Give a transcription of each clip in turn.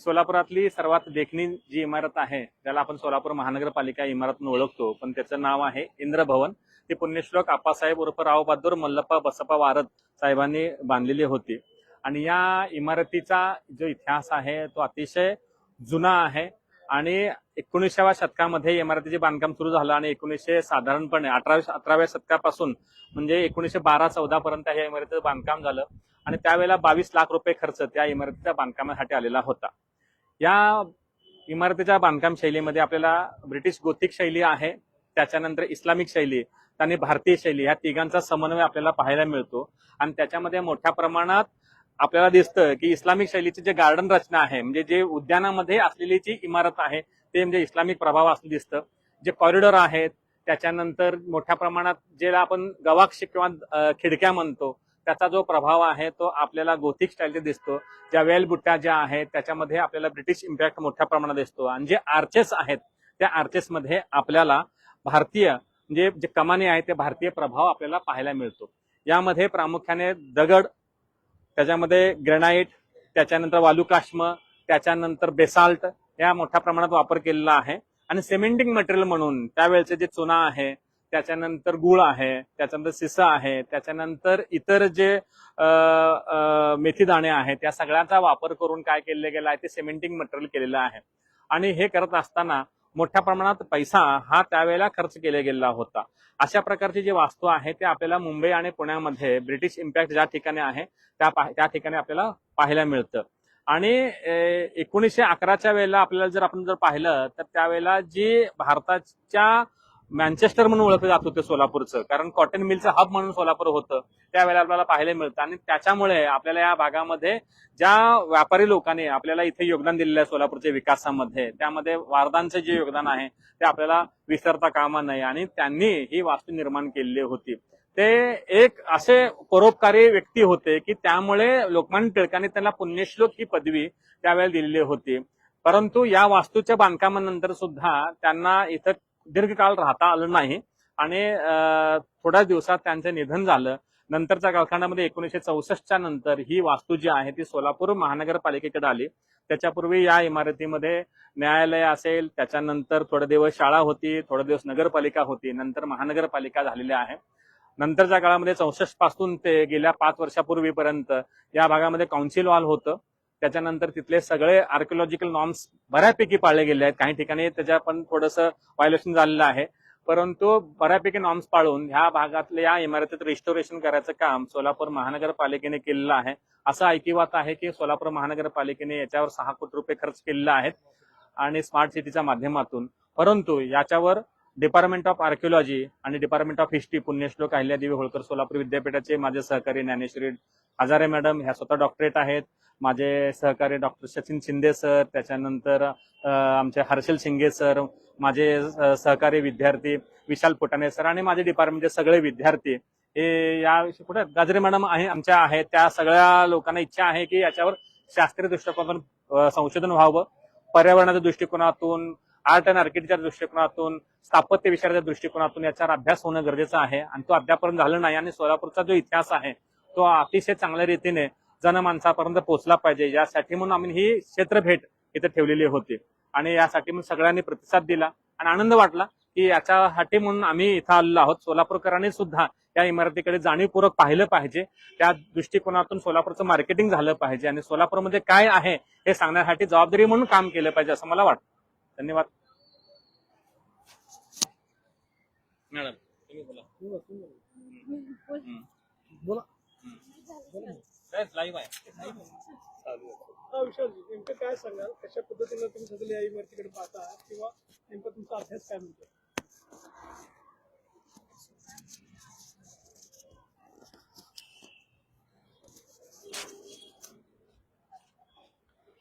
सोलापुरातली सर्वात देखणी जी इमारत आहे ज्याला आपण सोलापूर महानगरपालिका इमारत म्हणून ओळखतो पण त्याचं नाव आहे इंद्रभवन. ते पुण्यश्लोक आप्पासाहेब उर्फ राव बहादूर मल्लप्पा बसप्पा वारद साहेबांनी बांधलेली होती. आणि या इमारतीचा जो इतिहास आहे तो अतिशय जुना आहे. आणि एकोणीसाव्या शतकामध्ये इमारतीचे बांधकाम सुरू झालं आणि एकोणीसशे साधारणपणे अठराव्या अठराव्या शतकापासून म्हणजे एकोणीसशे बारा चौदा पर्यंत या इमारतीचं बांधकाम झालं. आणि त्यावेळेला बावीस लाख रुपये खर्च त्या इमारतीच्या बांधकामासाठी आलेला होता. या इमारतीच्या बांधकाम शैलीमध्ये आपल्याला ब्रिटिश गोथिक शैली आहे त्याच्यानंतर इस्लामिक शैली आणि भारतीय शैली ह्या तिघांचा समन्वय आपल्याला पाहायला मिळतो. आणि त्याच्यामध्ये मोठ्या प्रमाणात आपल्याला दिसतं की इस्लामिक शैलीची जे गार्डन रचना आहे म्हणजे जे उद्यानामध्ये असलेली जी इमारत आहे ते म्हणजे इस्लामिक प्रभाव असं दिसतं. जे कॉरिडॉर आहेत त्याच्यानंतर मोठ्या प्रमाणात ज्याला आपण गवाक्ष किंवा खिडक्या म्हणतो त्याचा जो प्रभाव आहे तो आपल्याला गोथिक स्टाईलचे दिसतो. ज्या वेल बुट्ट्या ज्या आहेत त्याच्यामध्ये आपल्याला ब्रिटिश इम्पॅक्ट मोठ्या प्रमाणात दिसतो. आणि जे आर्चेस आहेत त्या आर्चेसमध्ये आपल्याला भारतीय म्हणजे जे कमानी आहेत ते भारतीय प्रभाव आपल्याला पाहायला मिळतो. यामध्ये प्रामुख्याने दगड त्याच्यामध्ये ग्रेनाईट त्याच्यानंतर वालुकाश्म त्याच्यानंतर बेसाल्ट या मोठ्या प्रमाणात वापर केलेला आहे. आणि सिमेंटिंग मटेरियल म्हणून त्यावेळेचे जे चुना आहे त्याच्यानंतर गुळ आहे त्याच्यानंतर सिसा आहे त्याच्यानंतर इतर जे मेथी दाणे आहेत त्या सगळ्यांचा वापर करून काय केले गेलं आहे ते सिमेंटिंग मटेरियल केलेलं आहे. आणि हे करत असताना मोठ्या प्रमाणात पैसा हा त्यावेळेला खर्च केला गेलेला होता. अशा प्रकारची जी वास्तू आहे ते आपल्याला मुंबई आणि पुण्यामध्ये ब्रिटिश इम्पॅक्ट ज्या ठिकाणी आहे त्या त्या ठिकाणी आपल्याला पाहायला मिळतं. आणि एकोणीसशे अकराच्या वेळेला आपल्याला जर आपण जर पाहिलं तर त्यावेळेला जी भारताच्या मॅन्चेस्टर म्हणून ओळखलं जात होतं सोलापूरचं. कारण कॉटन मिलचं हब म्हणून सोलापूर होतं. त्यावेळेला आपल्याला पाहायला मिळतं. आणि त्याच्यामुळे आपल्याला या भागामध्ये ज्या व्यापारी लोकांनी आपल्याला इथे योगदान दिलेलं आहे सोलापूरच्या विकासामध्ये त्यामध्ये वारदांचं जे योगदान आहे ते आपल्याला विसरता कामा नये. आणि त्यांनी ही वास्तू निर्माण केलेली होती. ते एक असे परोपकारी व्यक्ती होते की त्यामुळे लोकमान्य टिळकांनी त्यांना पुण्यश्लोक ही पदवी त्यावेळेला दिलेली होती. परंतु या वास्तूच्या बांधकामानंतर सुद्धा त्यांना इथं दीर्घकाळ राहता आलं नाही. आणि थोड्याच थोड्या दिवसात त्यांचं निधन झालं. नंतरच्या कालखंडामध्ये एकोणीसशे चौसष्टच्या नंतर ही वास्तू जी आहे ती सोलापूर महानगरपालिकेकडे आली. त्याच्यापूर्वी या इमारतीमध्ये न्यायालय असेल त्याच्यानंतर थोडे दिवस शाळा होती थोडे दिवस नगरपालिका होती नंतर महानगरपालिका झालेली आहे. नंतरच्या काळामध्ये चौसष्टपासून ते गेल्या पाच वर्षापूर्वीपर्यंत या भागामध्ये काउन्सिल वॉल होतं. त्याच्यानंतर तिथले सगळे आर्किओलॉजिकल नॉर्म्स बऱ्यापैकी पाळले गेले आहेत. काही ठिकाणी त्याच्या पण थोडंसं व्हायोलेशन झालेलं आहे. परंतु बऱ्यापैकी नॉर्म्स पाळून ह्या भागातल्या या इमारतीत रिस्टोरेशन करायचं काम सोलापूर महानगरपालिकेने केलेलं आहे. असं ऐकिवात आहे की सोलापूर महानगरपालिकेने याच्यावर सहा कोटी रुपये खर्च केलेला आहेत आणि स्मार्ट सिटीच्या माध्यमातून. परंतु याच्यावर डिपार्टमेंट ऑफ आर्किओलॉजी आणि department of history Punyashlok Ahilyadevi Holkar Solapur विद्यापीठाचे माझे सहकारी ज्ञानेश्वरी हजारे मॅडम ह्या स्वतः डॉक्टरेट आहेत. माझे सहकारी डॉक्टर सचिन शिंदे सर त्याच्यानंतर आमचे हर्षल शिंगे सर माझे सहकारी विद्यार्थी विशाल पोटाणे सर आणि माझे डिपार्टमेंटचे सगळे विद्यार्थी. हे या कुठे गाजरे मॅडम आहे आमच्या आहेत. त्या सगळ्या लोकांना इच्छा आहे की याच्यावर शास्त्रीय दृष्टिकोनातून संशोधन व्हावं. पर्यावरणाच्या दृष्टिकोनातून आर्ट अँड आर्किटेक्टच्या दृष्टिकोनातून स्थापत्य विषयाच्या दृष्टिकोनातून याच्यावर अभ्यास होणं गरजेचं आहे आणि तो अद्यापर्यंत झालं नाही आणि सोलापूरचा जो इतिहास आहे तो अतिशय चांगल्या रीतीने जनमानसापर्यंत पोहोचला पाहिजे. यासाठी म्हणून आम्ही ही क्षेत्रभेट इथे ठेवलेली होती. आणि यासाठी म्हणून सगळ्यांनी प्रतिसाद दिला आणि आनंद वाटला की याच्यासाठी म्हणून आम्ही इथं आलेलो आहोत. सोलापूरकरांनी सुद्धा या इमारतीकडे जाणीवपूर्वक पाहिलं पाहिजे. त्या दृष्टिकोनातून सोलापूरचं मार्केटिंग झालं पाहिजे आणि सोलापूरमध्ये काय आहे हे सांगण्यासाठी जबाबदारी म्हणून काम केलं पाहिजे असं मला वाटतं. धन्यवाद. मॅडम तुम्ही बोला. हम्म. बोला. काय लाईव्ह आहे. हा विशाल नेमकं काय सांगाल? कशा पद्धतीनं तुम्ही सध्या या इमारतीकडे पाहता? किंवा नेमका तुमचा अभ्यास काय म्हणतो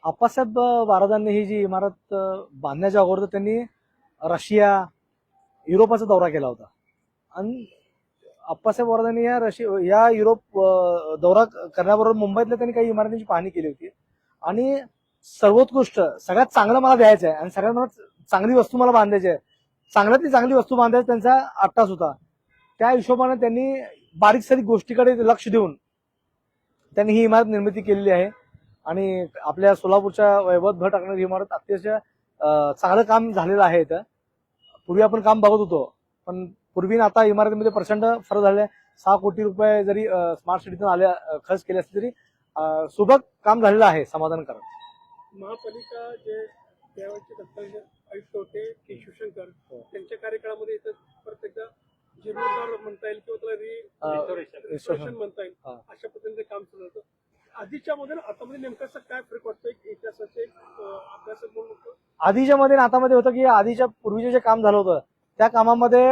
आप्पासाहेब बारादांनी ही जी इमारत बांधण्याच्या अगोदर त्यांनी रशिया युरोपाचा दौरा केला होता. आणि आप्पासाहेब बारादांनी या रशिया या युरोप दौरा करण्याबरोबर मुंबईतल्या त्यांनी काही इमारतींची पाहणी केली होती. आणि सर्वोत्कृष्ट सगळ्यात चांगलं मला द्यायचं आहे आणि सगळ्यात मला चांगली वस्तू मला बांधायची आहे चांगल्यातली चांगली वस्तू बांधायची त्यांचा अट्टास होता त्या हिशोबाने त्यांनी बारीक सारीक गोष्टीकडे लक्ष देऊन त्यांनी ही इमारत निर्मिती केलेली आहे. आणि आपल्या सोलापूरच्या वैभव भट टाकणारी इमारत अतिशय चांगलं काम झालेलं आहे इथं. पूर्वी आपण काम बघत होतो पण पूर्वी आता इमारतीमध्ये प्रचंड फरक झाले सहा कोटी रुपये जरी स्मार्ट सिटीतून आले अं, खर्च केले असले तरी अं, सुबक काम झालेलं आहे समाधानकारक. महापालिका जे त्यावेळेचे आयुक्त होते के शिवशंकर त्यांच्या कार्यकाळामध्ये इथं परत एकदा जीर्णोद्धार म्हणता येईल किंवा त्याला म्हणता येईल. हा. अशा पद्धतीने काम सुरू होतं. आधीच्या मध्ये आतामध्ये नेमकं असं काय फरक वाटतो एक इतिहासाचे एक, अभ्यासक म्हणून आधीच्या मध्ये आतामध्ये होतं की आधीच्या पूर्वीचे जे काम झालं होतं त्या कामामध्ये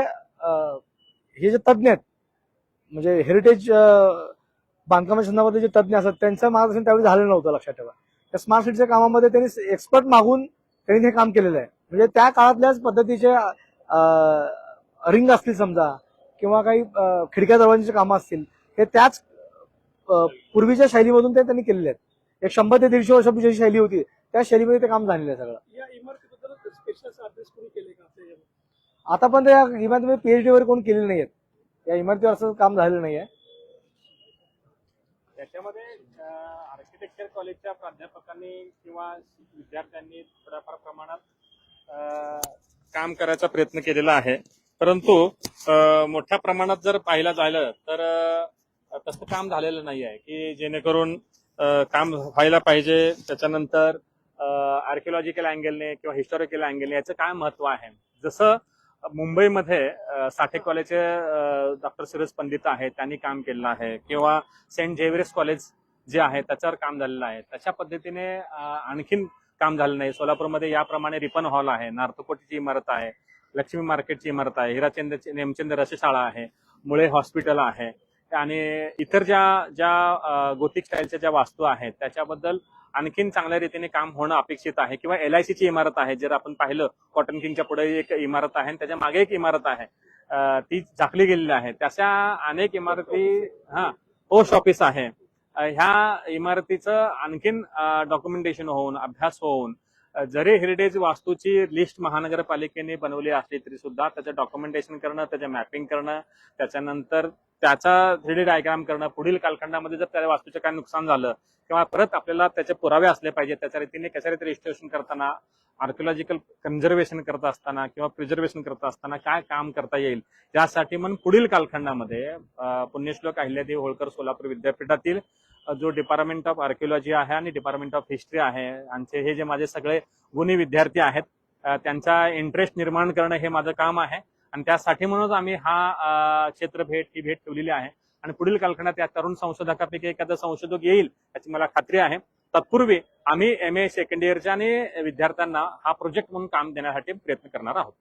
हे जे तज्ज्ञ आहेत म्हणजे हेरिटेज बांधकामाच्या संदर्भातले जे तज्ज्ञ असतात त्यांचं मार्गदर्शन त्यावेळी झालं नव्हतं लक्षात ठेवा. त्या स्मार्ट सिटीच्या कामामध्ये त्यांनी एक्सपर्ट मागून त्यांनी हे काम केलेलं आहे. म्हणजे त्या काळातल्याच पद्धतीचे रिंग असतील समजा किंवा काही खिडक्या दरवाजांची कामं असतील हे त्याच पूर्वीच्या शैलीमधून ते त्यांनी केलेले आहेत. एक शंभर ते दीडशे वर्षापूर्वीची शैली होती. त्या शैलीमध्ये ते काम झालेलं आहे सगळं? आता पण त्या इमारतीमध्ये पीएचडी वगैरे कोण केलेली नाहीयेत. या इमारतीवर असं काम झालेलं नाहीये. त्याच्यामध्ये आर्किटेक्चर कॉलेजच्या प्राध्यापकांनी किंवा विद्यार्थ्यांनी थोड्याफार प्रमाणात काम करायचा प्रयत्न केलेला आहे. परंतु मोठ्या प्रमाणात जर पाहिलं झालं तर तसं काम झालेलं नाही आहे की जेणेकरून काम व्हायला पाहिजे. त्याच्यानंतर आर्किओलॉजिकल अँगलने किंवा हिस्टॉरिकल अँगलने याचं काय महत्त्व आहे? जसं मुंबईमध्ये साठे कॉलेजचे डॉक्टर सुरेश पंडित आहेत त्यांनी काम केलेलं आहे. किंवा सेंट झेवियर्स कॉलेज जे आहे त्याच्यावर काम झालेलं आहे. तशा पद्धतीने आणखीन काम झालं नाही. सोलापूरमध्ये याप्रमाणे रिपन हॉल आहे. नार्थकोटीची इमारत आहे. लक्ष्मी मार्केटची इमारत आहे. हिराचंद नेमचंद रसशाळा आहे. मुळे हॉस्पिटल आहे. आणि इतर ज्या ज्या गोथिक स्टाईलच्या ज्या वास्तू आहेत त्याच्याबद्दल आणखीन चांगल्या रीतीने काम होणं अपेक्षित आहे. किंवा एल आय ची इमारत आहे जर आपण पाहिलं कॉटन किंगच्या पुढे एक इमारत आहे आणि त्याच्यामागे एक इमारत आहे. ती झाकली गेलेली आहे. तशा अनेक इमारती हा पोस्ट ऑफिस आहे. ह्या इमारतीचं आणखीन डॉक्युमेंटेशन होऊन अभ्यास होऊन जरी हेरिटेज वास्तूची लिस्ट महानगरपालिकेने बनवली असली तरी सुद्धा त्याचं डॉक्युमेंटेशन करणं त्याचं मॅपिंग करणं त्याच्यानंतर त्याचा थ्री डी डायग्राम करणं पुढील कालखंडामध्ये जर त्या वास्तूचं काय नुकसान झालं किंवा परत आपल्याला त्याचे पुरावे असले पाहिजे त्याच्या रीतीने कशा रीती रजिस्ट्रेशन करताना आर्किओलॉजिकल कन्झर्वेशन करत असताना किंवा प्रिझर्वेशन करत असताना काय काम करता येईल यासाठी मग पुढील कालखंडामध्ये पुण्यश्लोक अहिल्यादेवी होळकर सोलापूर विद्यापीठातील जो डिपार्टमेंट ऑफ आर्किओलॉजी आहे आणि डिपार्टमेंट ऑफ हिस्ट्री आहे आमचे हे जे माझे सगळे गुणी विद्यार्थी आहेत त्यांचा इंटरेस्ट निर्माण करणं हे माझं काम आहे. आणि त्यासाठी म्हणूनच आम्ही हा क्षेत्र भेट ही भेट ठेवलेली आहे. आणि पुढील कालखंडात या तरुण संशोधकापैकी एखादा संशोधक येईल याची मला खात्री आहे. तत्पूर्वी आम्ही एम ए सेकंड इयरच्या आणि विद्यार्थ्यांना हा प्रोजेक्ट म्हणून काम देण्यासाठी प्रयत्न करणार आहोत.